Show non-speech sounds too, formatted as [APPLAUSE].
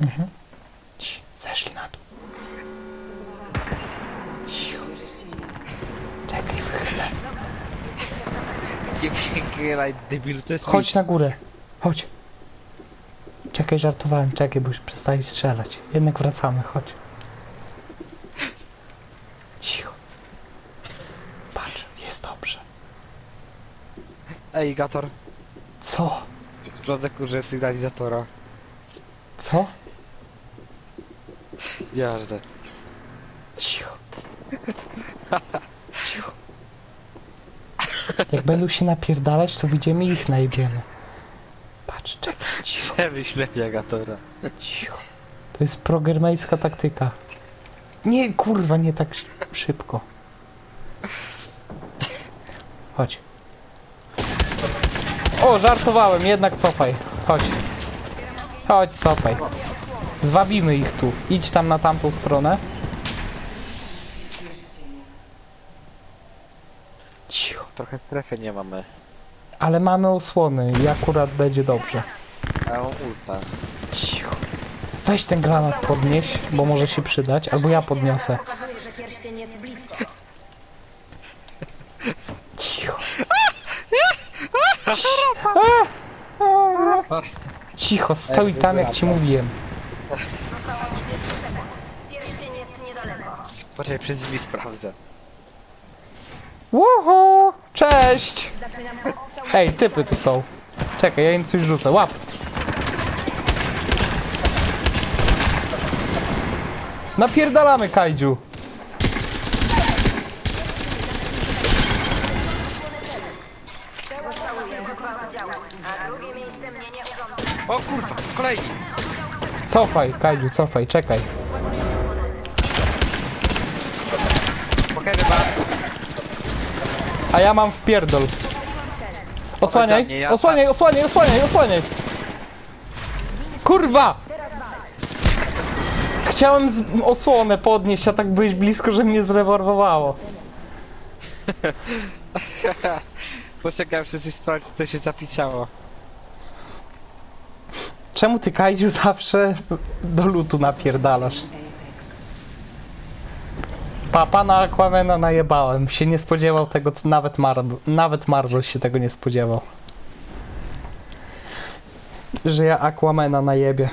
Mhm. Cii, zeszli na dół. Cicho. Czekaj, wychylę. Nie wygraj, debilu, to jest Chodź na górę. Chodź. Czekaj, żartowałem. Czekaj, bo już przestali strzelać. Jednak wracamy, chodź. Cicho. Patrz, jest dobrze. Ej, Gator, Co? sprawdzę kurze sygnalizatora. Co? Jazdę. Cicho. [LAUGHS] Cicho. Jak będą się napierdalać, to widzimy ich najebiemy. Patrz, czekaj, cicho, Przemyślenia Gatora. cicho. To jest progermejska taktyka. Nie, kurwa, nie tak szy- szybko. Chodź. O, żartowałem, jednak cofaj. Chodź. Chodź, cofaj. Zwabimy ich tu. Idź tam na tamtą stronę. Cicho. Trochę strefy nie mamy. Ale mamy osłony i akurat będzie dobrze. A ja mam ulta. Cicho. Weź ten granat podnieś, bo może się przydać, albo ja podniosę. Pokazuje, że pierścień jest blisko. Cicho. [LAUGHS] Cicho. Cicho, stoi tam jak ci mówiłem. Zostało 30 sekund. Pierścień jest niedaleko. Poczekaj, przez drzwi sprawdzę. Uhu, cześć! Zaczynam ostrzał. Ej, typy tu są. Czekaj, ja im coś rzucę, łap. Napierdalamy, Kaiju. A drugie miejsce mnie nie urządza. O kurwa, kolejni! Cofaj, Kaiju, cofaj, czekaj. Pokażę wam. A ja mam wpierdol. Chodź za Osłaniaj, mnie, ja osłaniaj, patrzę. osłaniaj, osłaniaj, osłaniaj. Kurwa! Chciałem z osłonę podnieść, a tak byłeś blisko, że mnie zreworwowało. [LAUGHS] Poczekaj, muszę coś sprawdzić, co się zapisało. Czemu ty, Kaidziu, zawsze do lutu napierdalasz? Pa, pana Aquamena najebałem. Się nie spodziewał tego, co nawet, Mar nawet Marvel się tego nie spodziewał. Że ja Aquamena najebie.